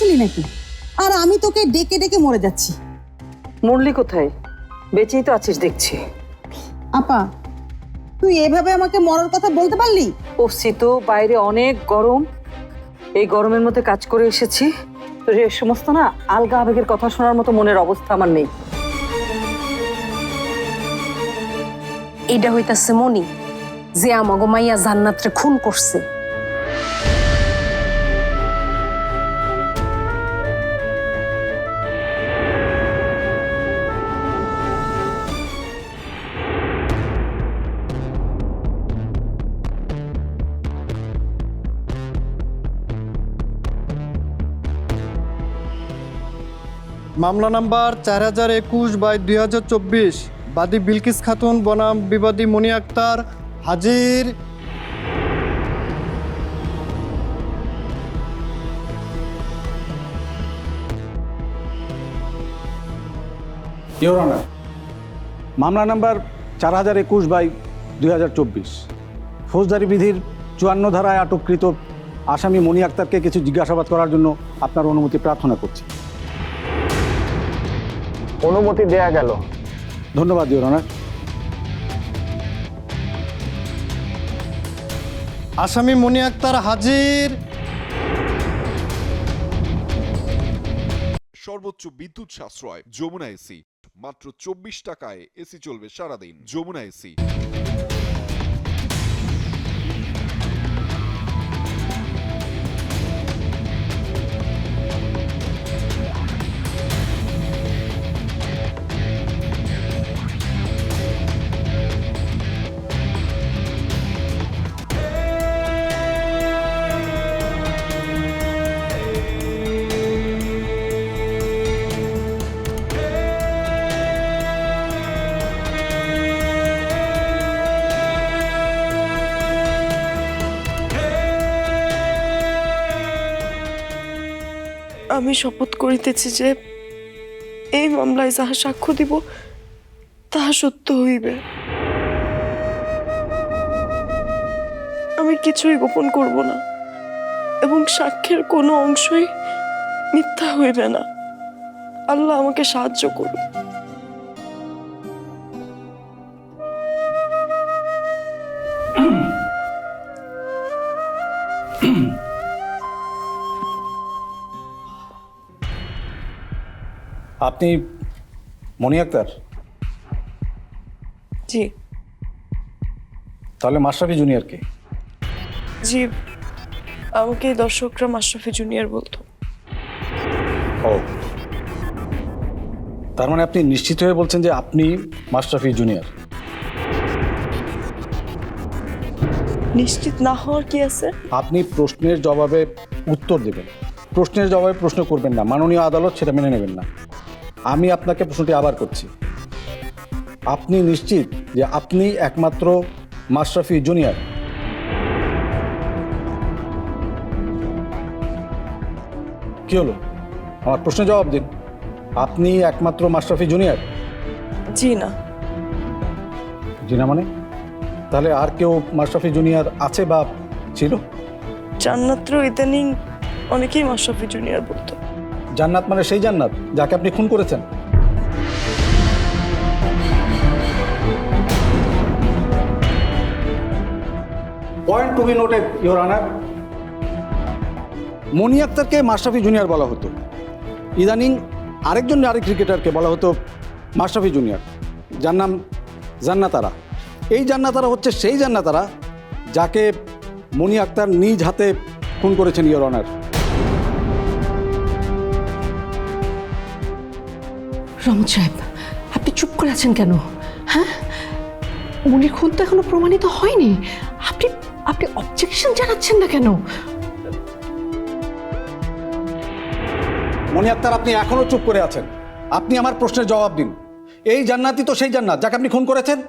গিয়েছিলি নাকি? আর আমি তোকে ডেকে ডেকে মরে যাচ্ছি। মরলি কোথায়? বেঁচেই তো আছিস দেখছি। আপা তুই এভাবে আমাকে মরার কথা বলতে পারলি? পড়ছি তো বাইরে অনেক গরম। এই গরমের মধ্যে কাজ করে এসেছি। তোর এ সমস্ত না আলগা আবেগের কথা শোনার মতো মনের অবস্থা আমার নেই। এইটা হইতাছে মনি যে আমাগো মাইয়া জান্নাতরে খুন করছে। মামলা নাম্বার চার হাজার একুশ বাই দুই হাজার চব্বিশ, বাদী বিলকিস খাতুন, বনাম বিবাদী মনি আক্তার, হাজির। মামলা নাম্বার চার হাজার একুশ বাই দুই হাজার চব্বিশ, ফৌজদারি বিধির চুয়ান্ন ধারায় আটককৃত আসামি মনি আক্তারকে কিছু জিজ্ঞাসাবাদ করার জন্য আপনার অনুমতি প্রার্থনা করছি। অনুমতি দেয়া গেল। ধন্যবাদ ইউর অনার আসামি মনি আক্তার হাজির। সর্বোচ্চ বিদ্যুৎ সাশ্রয় যমুনা এসি। মাত্র চব্বিশ টাকায় এসি চলবে সারাদিন যমুনা এসি। আমি শপথ করিতেছি যে এই মামলায় যাহা সাক্ষ্য দিব, তাহা সত্য হইবে। আমি কিছুই গোপন করব না, এবং সাক্ষ্যের কোনো অংশই মিথ্যা হইবে না। আল্লাহ আমাকে সাহায্য করুন আপনি মনি আক্তার? জি। তাহলে মাশরাফি জুনিয়রকে জি আমাকে দর্শকরা মাশরাফি জুনিয়র বলতো। ও। তার মানে আপনি নিশ্চিত হয়ে বলছেন যে আপনি মাশরাফি জুনিয়র? নিশ্চিত না হওয়ার কি আছে? আপনি প্রশ্নের জবাবে উত্তর দেবেন। প্রশ্নের জবাবে প্রশ্ন করবেন না। মাননীয় আদালত সেটা মেনে নেবেন না। আমি আপনাকে প্রশ্নটি আবার করছি। আপনি নিশ্চিত যে আপনি একমাত্র মাশরাফি জুনিয়র? কি হলো? আমার প্রশ্নের জবাব দিন। আপনি একমাত্র মাশরাফি জুনিয়র? জি না। জি না মানে? তাহলে আর কেউ মাশরাফি জুনিয়র আছে বা ছিল? জান্নাত্র ইদানিং অনেকেই মাশরাফি জুনিয়র বলতো। জান্নাত মানে সেই জান্নাত যাকে আপনি খুন করেছেন। Point to be noted your honour Moni আক্তারকে Mashrafe junior বলা হতো। ইদানিং আরেকজন নারী ক্রিকেটারকে বলা হতো মাশরাফি জুনিয়র। যার নাম জান্নাতারা। এই জান্নাতারা হচ্ছে সেই জান্নাতারা যাকে মনি আক্তার নিজ হাতে খুন করেছেন ইওর অনার রমন সাহেব আপনি চুপ করে আছেন কেন? হ্যাঁ? মনির খুন তো এখনও প্রমাণিত হয়নি। আপনি আপনি অবজেকশন জানাচ্ছেন না কেন? মনি আক্তার আপনি এখনও চুপ করে আছেন। আপনি আমার প্রশ্নের জবাব দিন। এই জান্নাতই তো সেই জান্নাত, যাকে আপনি খুন করেছেন।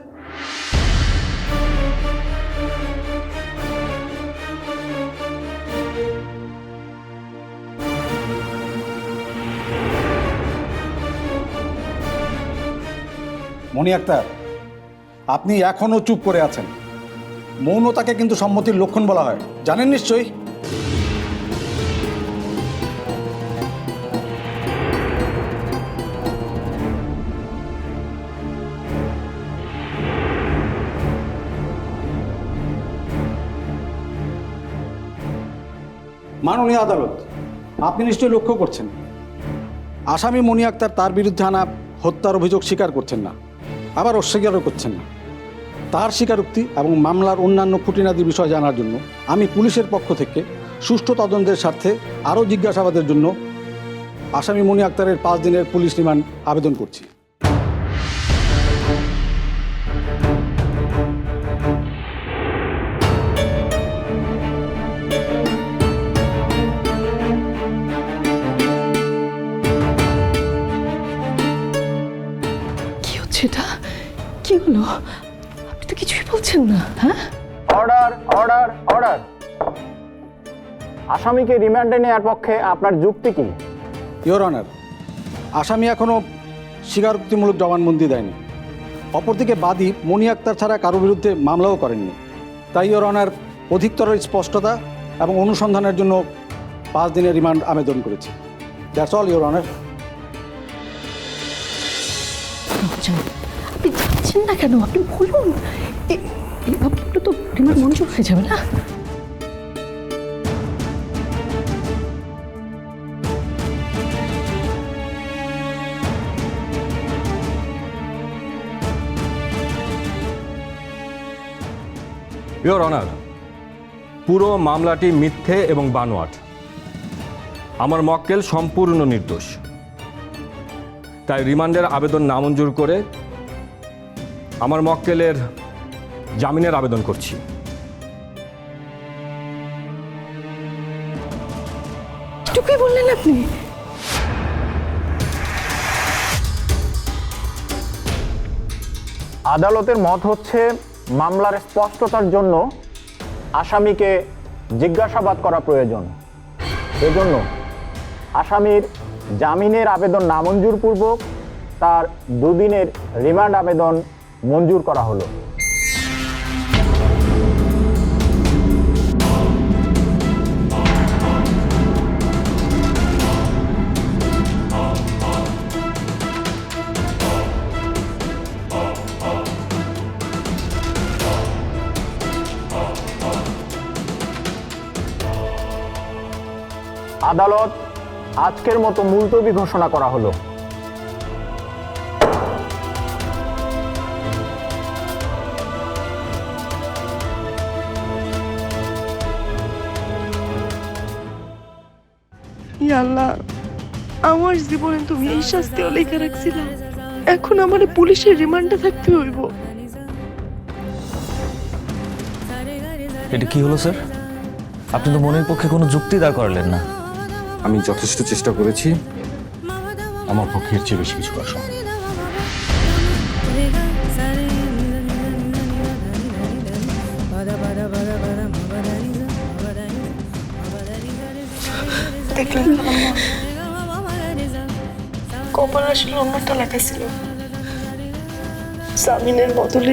মনি আক্তার, আপনি এখনও চুপ করে আছেন। মৌনতাকে কিন্তু সম্মতির লক্ষণ বলা হয়। জানেন নিশ্চয়ই? মাননীয় আদালত, আপনি নিশ্চয়ই লক্ষ্য করছেন। আসামি মনি আক্তার তার বিরুদ্ধে আনা হত্যার অভিযোগ স্বীকার করছেন না। আবার অস্বীকারও করছেন না। তার স্বীকারোক্তি এবং মামলার অন্যান্য খুঁটিনাদি বিষয় জানার জন্য আমি পুলিশের পক্ষ থেকে সুষ্ঠু তদন্তের স্বার্থে আরও জিজ্ঞাসাবাদের জন্য আসামি মনি আক্তারের পাঁচ দিনের পুলিশ রিমান্ড আবেদন করছি। হ্যাঁ? অর্ডার অর্ডার অর্ডার আসামিকে রিমান্ডে নেওয়ার পক্ষে আপনার যুক্তি কি? ইওর অনার আসামি এখনও স্বীকারোক্তিমূলক জবানবন্দি দেয়নি। অপরদিকে বাদী মনি আক্তার ছাড়া কারও বিরুদ্ধে মামলাও করেননি। তাই ইওর অনার অধিকতর স্পষ্টতা এবং অনুসন্ধানের জন্য পাঁচ দিনের রিমান্ড আবেদন করেছি। দ্যাটস অল ইওর অনার আপনি যাচ্ছেন না কেন? আপনি বলুন এ- এভাবে তো হয়ে যাবে না? ইওর অনার পুরো মামলাটি মিথ্যে এবং বানোয়াট। আমার মক্কেল সম্পূর্ণ নির্দোষ। তাই রিমান্ডের আবেদন নামঞ্জুর করে আমার মক্কেলের জামিনের আবেদন করছি। বললেন আপনি? আদালতের মত হচ্ছে মামলার স্পষ্টতার জন্য আসামিকে জিজ্ঞাসাবাদ করা প্রয়োজন। এজন্য আসামির জামিনের আবেদন নামঞ্জুর পূর্বক তার দুদিনের রিমান্ড আবেদন মঞ্জুর করা হলো। আদালত আজকের মতো মুলতবি ঘোষণা করা হলো। আল্লাহ আমার জীবনে তুমি এই শাস্তিও লেখা রাখছিলাম এখন আমার পুলিশের রিমান্ডে থাকতে হইব। এটা কি হলো স্যার? আপনি তো মনের পক্ষে কোনো যুক্তি দাঁড় করালেন না। আমি যথেষ্ট চেষ্টা করেছি। আমার পক্ষে এর চেয়ে বেশি কিছু করা সম্ভব লেখা ছিল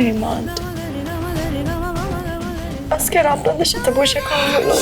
রিমান্ড। আজকে আর আপনাদের সাথে বসে খাওয়া হলো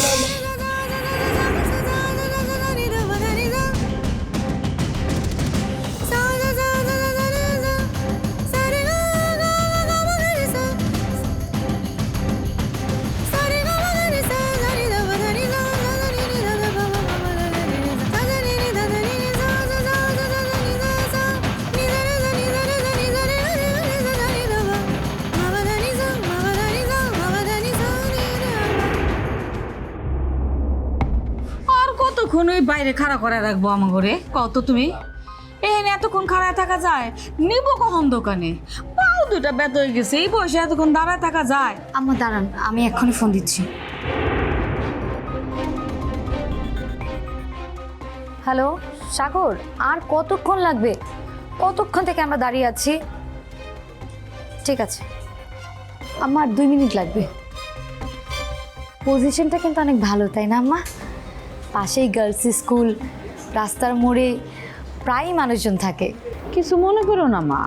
ওই বাইরে খাড়া করে রাখব আমার ঘরে কত তুমি। এখানে এতক্ষণ খাড়ায় থাকা যায় নিব কখন দোকানে? পাও দুটা ব্যথ হয়ে গেছে এই বয়সে এতক্ষণ দাঁড়ায় থাকা যায়। আমার দাঁড়ান আমি এক্ষুনি ফোন দিচ্ছি। হ্যালো সাগর আর কতক্ষণ লাগবে? কতক্ষণ থেকে আমরা দাঁড়িয়ে আছি? ঠিক আছে। আমার দুই মিনিট লাগবে। পজিশনটা কিন্তু অনেক ভালো তাই না আম্মা? পাশেই গার্লস স্কুল রাস্তার মোড়ে প্রায়ই মানুষজন থাকে। কিছু মনে করো না মা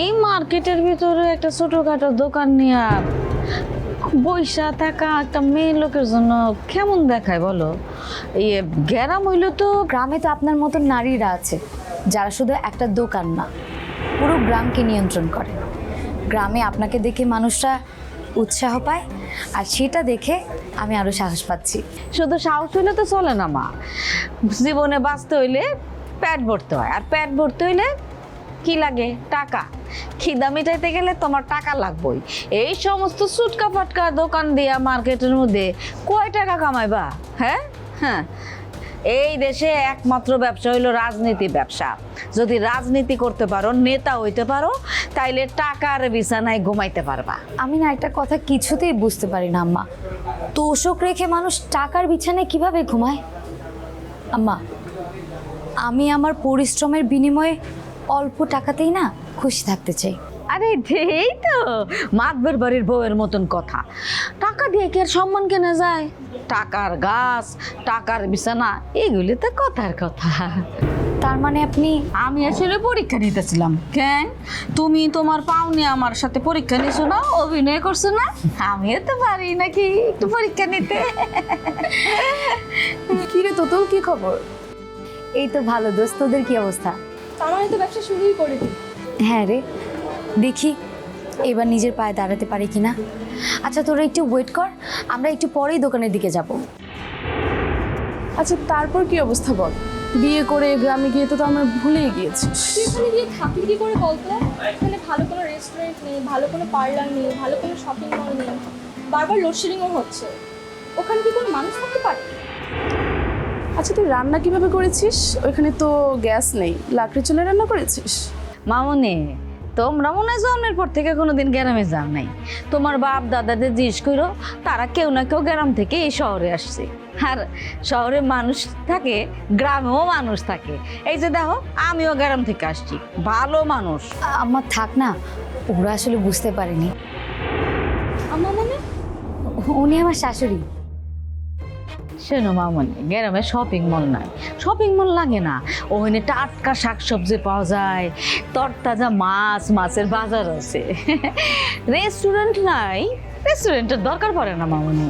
এই মার্কেটের ভিতরে একটা ছোটখাটো দোকান নিয়ে বৈশা থাকা একটা মেয়ে লোকের জন্য কেমন দেখায় বলো? এই গ্যারাম হইল তো গ্রামে তো আপনার মতো নারীরা আছে যারা শুধু একটা দোকান না পুরো গ্রামকে নিয়ন্ত্রণ করে। গ্রামে আপনাকে দেখে মানুষরা উৎসাহ পায়, আর সেটা দেখে আমি আরও সাহস পাচ্ছি। শুধু সাহস হইলে তো চলে না, মা। জীবনে বাঁচতে হইলে পেট ভরতে হয়, আর পেট ভরতে হইলে কি লাগে? টাকা। খিদা মিটাইতে গেলে তোমার টাকা লাগবেই। এই সমস্ত সুটকা ফাটকা দোকান দিয়া মার্কেটের মধ্যে কয় টাকা কামাইবা? হ্যাঁ? হ্যাঁ। এই দেশে একমাত্র ব্যবসা হইল রাজনীতি ব্যবসা। যদি রাজনীতি করতে পারো নেতা হইতে পারো তাইলে টাকার বিছানায় ঘুমাইতে পারবা। আমি না একটা কথা কিছুতেই বুঝতে পারি না আম্মা। তোষক রেখে মানুষ টাকার বিছানায় কীভাবে ঘুমায়? আম্মা আমি আমার পরিশ্রমের বিনিময়ে অল্প টাকাতেই না খুশি থাকতে চাই। আরে এই তো। মাতবের বাড়ির বউয়ের মতন কথা। টাকা দিয়ে কি আর সম্মান কেনা যায়? টাকার গাছ টাকার বিছানা এগুলি তো কথার কথা। তার মানে আপনি আমি আসলে পরীক্ষা নিতেছিলাম কেন? তুমি তোমার পাওনি আমার সাথে পরীক্ষা নিছো না অভিনয় করছ না? আমিও তো পারি নাকি একটু পরীক্ষা নিতে? কি রে তোতল কি খবর? এই তো ভালো দোস্তদের কি অবস্থা? তার মানে তো ব্যবসা শুরুই করে দিই। হ্যাঁ রে দেখি। এবার নিজের পায়ে দাঁড়াতে পারি কিনা? আচ্ছা তোরা একটু ওয়েট কর আমরা একটু পরেই দোকানের দিকে যাব। আচ্ছা তারপর কি অবস্থা বল? বিয়ে করে গ্রামে গিয়ে তো তো আমরা ভুলেই গিয়েছিস এখানে গিয়ে থাকলি কি করে বলতো এখানে ভালো কোনো রেস্টুরেন্ট নেই ভালো কোনো পার্লার নেই ভালো কোনো শপিং মল নেই বারবার লোডশেডিংও হচ্ছে। ওখানে কি কোনো মানুষ থাকতে পারে? আচ্ছা তুই রান্না কীভাবে করেছিস? ওইখানে তো গ্যাস নেই। লাকড়ি চুলে রান্না করেছিস? মামনি তোমরা মনে হয় জন্মের পর থেকে কোনোদিন গ্রামে যাও নাই। তোমার বাপ দাদাদের জিজ্ঞেস করো তারা কেউ না কেউ গ্রাম থেকে এই শহরে আসছে। আর শহরে মানুষ থাকে গ্রামেও মানুষ থাকে। এই যে দেখো আমিও গ্রাম থেকে আসছি। ভালো মানুষ। আমার থাক না ওরা আসলে বুঝতে পারেনি। আমার মানে? উনি আমার শাশুড়ি। শোনো মামনি, গ্রামে শপিং মল নাই। শপিং মল লাগে না। ওখানে টাটকা শাকসবজি পাওয়া যায়, তরতাজা মাছ, মাছের বাজার আছে। রেস্টুরেন্ট নাই রেস্টুরেন্টের দরকার পড়ে না মামনি।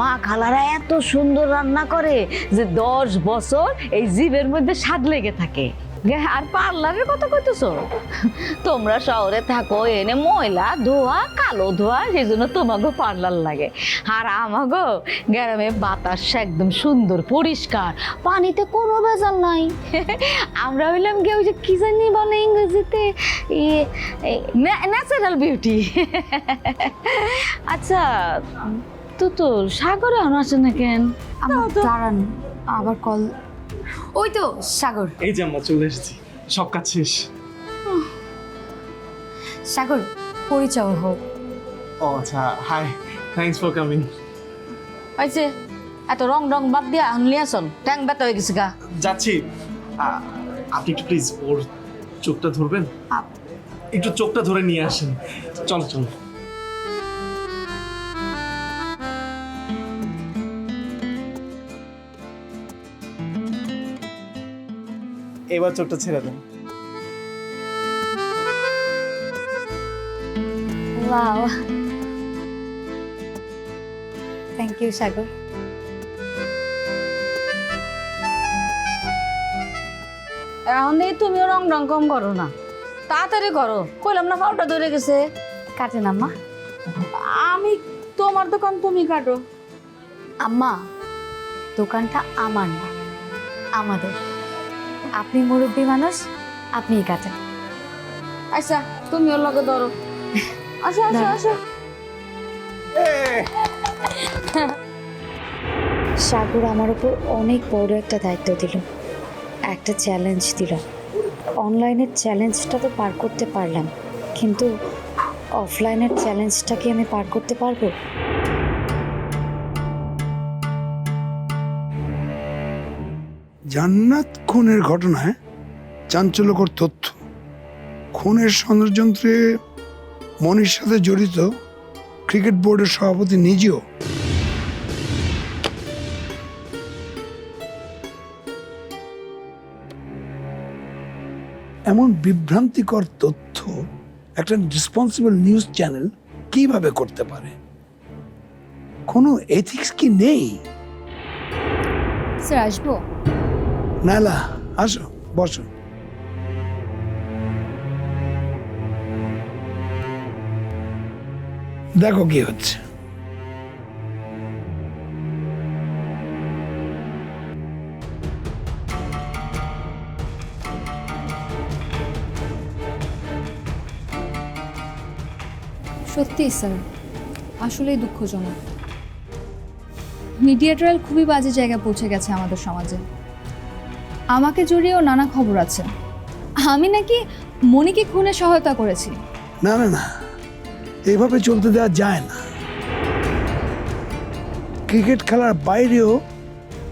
মা খালারা এত সুন্দর রান্না করে যে দশ বছর এই জীবের মধ্যে স্বাদ লেগে থাকে। আর পার্লারের কথা কইতেছো? তোমরা শহরে থাকো এনে ময়লা ধোয়া কালো ধোয়া সেই জন্য তোমাকে পার্লার লাগে। আর আমাগো গ্রামে বাতাস একদম সুন্দর পরিষ্কার পানিতে কোনো ভেজাল নাই। আমরা হইলাম কি ওই যে কি জানি বলে ইংরেজিতে ন্যাচারাল বিউটি আচ্ছা তো তো সাগরে আনো আছে না কেন? আমার দাঁড়ান আবার কল ওই তো সাগর। এই যে আমরা চলে এসেছি। সব কাজ শেষ। সাগর পরিচয় হোক। ও আচ্ছা হাই থ্যাঙ্কস ফর কামিং হয়েছে এত রং রং বাদ দিয়া আনলি আসল ট্যাং ব্যথা হয়ে গেছে গা। যাচ্ছি। আ- আপনি একটু প্লিজ ওর চোখটা ধরবেন? একটু চোখটা ধরে নিয়ে আসেন। চল চলো। এবার চোখটা ছেড়ে দেন। ওয়াও থ্যাংক ইউ সাগর এখন এই তুমিও রং রং কম করো না। তাড়াতাড়ি করো। কইলাম না পাউটা ধরে গেছে। কাটে না মা। আমি তোমার দোকান তুমি কাটো। আম্মা দোকানটা আমার না আমাদের। আপনি মুরব্বী মানুষ আপনিই কাটেন আচ্ছা তুমি ওর লগে ধরো। আসো আসো আসো। সাগর আমার উপর অনেক বড় একটা দায়িত্ব দিল একটা চ্যালেঞ্জ দিল। অনলাইনের চ্যালেঞ্জটা তো পার করতে পারলাম কিন্তু অফলাইনের চ্যালেঞ্জটা কি আমি পার করতে পারব? জান্নাত খুনের ঘটনায় চাঞ্চল্যকর তথ্য। খুনের ষড়যন্ত্রে মনির সাথে জড়িত ক্রিকেট বোর্ডের সভাপতি নিজেও এমন বিভ্রান্তিকর তথ্য একটা রেসপন্সিবল নিউজ চ্যানেল কীভাবে করতে পারে? কোনো এথিক্স কি নেই? স্যার, আসব? নালা আসো, বসো। দেখো কি হচ্ছে। সত্যি, স্যার, আসলেই দুঃখজনক। মিডিয়া ট্রায়াল খুবই বাজে জায়গায় পৌঁছে গেছে আমাদের সমাজে। আমাকে জড়িয়েও নানা খবর আছে। আমি নাকি মনিকে খুনে সহায়তা করেছি। না না না। এইভাবে চলতে দেওয়া যায় না। ক্রিকেট খেলার বাইরেও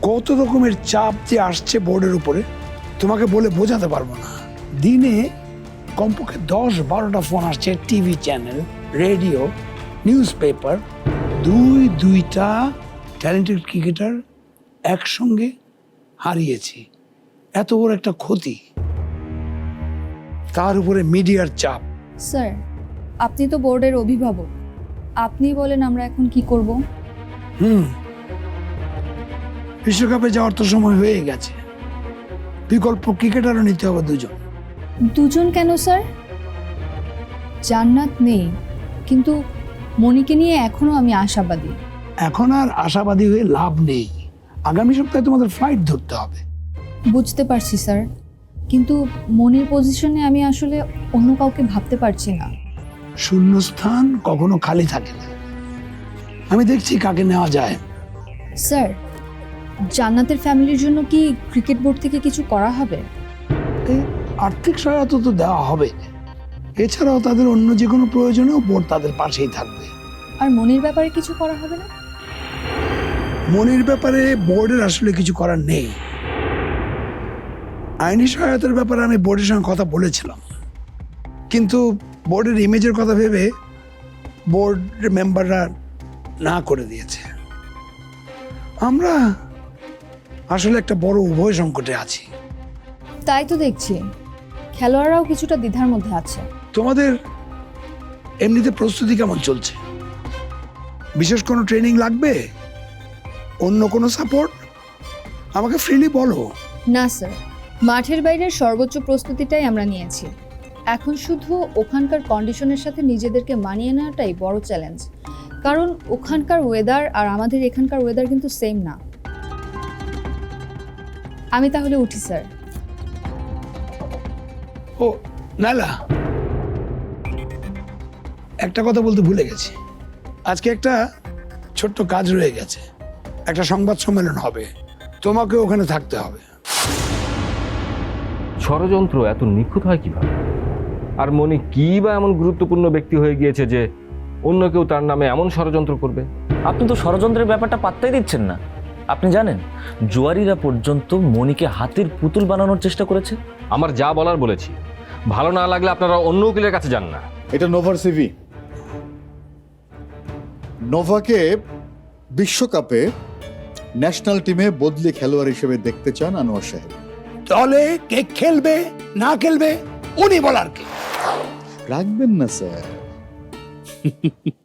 কত রকমের চাপ যে আসছে বোর্ডের উপরে, তোমাকে বলে বোঝাতে পারব না। দিনে কমপক্ষে দশ বারোটা ফোন আসছে TV channel, radio news paper দুই, দুইটা ট্যালেন্টেড ক্রিকেটার একসঙ্গে হারিয়েছি। এত বড় একটা ক্ষতি? তার উপরে মিডিয়ার চাপ? স্যার আপনি তো বোর্ডের অভিভাবক। আপনি বলেন আমরা এখন কি করব? হুম। বিশ্বকাপে যাওয়ার তো সময় হয়ে গেছে। বিকল্প ক্রিকেটারও নিতে হবে দুজন। দুজন কেন স্যার? জান্নাত নেই কিন্তু মনিকে নিয়ে এখনও আমি আশাবাদী। এখন আর আশাবাদী হয়ে লাভ নেই। আগামী সপ্তাহে তোমাদের ফ্লাইট ধরতে হবে। বুঝতে পারছি স্যার। কিন্তু মনির পজিশনে আমি আসলে অন্য কাউকে ভাবতে পারছি না। শূন্যস্থান কখনো খালি থাকে না। আমি দেখছি কাকে নেওয়া যায়। স্যার জান্নাতের ফ্যামিলির জন্য কি ক্রিকেট বোর্ড থেকে কিছু করা হবে? এই আর্থিক সহায়তা তো দেওয়া হবে। এছাড়াও তাদের অন্য যে কোনো প্রয়োজনেও বোর্ড তাদের পাশেই থাকবে। আর মনির ব্যাপারে কিছু করা হবে না? মনির ব্যাপারে বোর্ডের আসলে কিছু করার নেই। আইনি সহায়তার ব্যাপারে আমি বোর্ডের সঙ্গে কথা বলেছিলাম। কিন্তু বোর্ডের ইমেজের কথা ভেবে বোর্ডের মেম্বাররা না করে দিয়েছে। আমরা আসলে একটা বড় উভয় সংকটে আছি। তাই তো দেখছি। খেলোয়াড়রাও কিছুটা দ্বিধার মধ্যে আছে। তোমাদের এমনিতে প্রস্তুতি কেমন চলছে? বিশেষ কোনো ট্রেনিং লাগবে? অন্য কোনো সাপোর্ট আমাকে ফ্রিলি বলো। না স্যার মাঠের বাইরের সর্বোচ্চ প্রস্তুতিটাই আমরা নিয়েছি। এখন শুধু ওখানকার কন্ডিশনের সাথে নিজেদেরকে মানিয়ে নেওয়াটাই বড় চ্যালেঞ্জ। কারণ ওখানকার ওয়েদার আর আমাদের এখানকার ওয়েদার কিন্তু সেম না। আমি তাহলে উঠি, স্যার। ও, নালা। একটা কথা বলতে ভুলে গেছি। আজকে একটা ছোট্ট কাজ রয়ে গেছে। একটা সংবাদ সম্মেলন হবে। তোমাকে ওখানে থাকতে হবে। ষড়যন্ত্র এত নিখুঁত হয় কীভাবে? আর মনে কি বা এমন গুরুত্বপূর্ণ ব্যক্তি হয়ে গিয়েছে যে অন্য কেউ তার নামে এমন ষড়যন্ত্র করবে? আপনি তো ষড়যন্ত্রের ব্যাপারটা পাত্তাই দিচ্ছেন না। আপনি জানেন জুয়ারিরা পর্যন্ত মনিকে হাতের পুতুল বানানোর চেষ্টা করেছে? আমার যা বলার বলেছি। ভালো না লাগলে আপনারা অন্য উকিলের কাছে যান না। এটা নোভার সিভি। নোভাকে বিশ্বকাপে ন্যাশনাল টিমে বদলি খেলোয়াড় হিসেবে দেখতে চান আনোয়ার সাহেব। দলে কে খেলবে না খেলবে উনি বলার কে? রাখবেন না স্যার।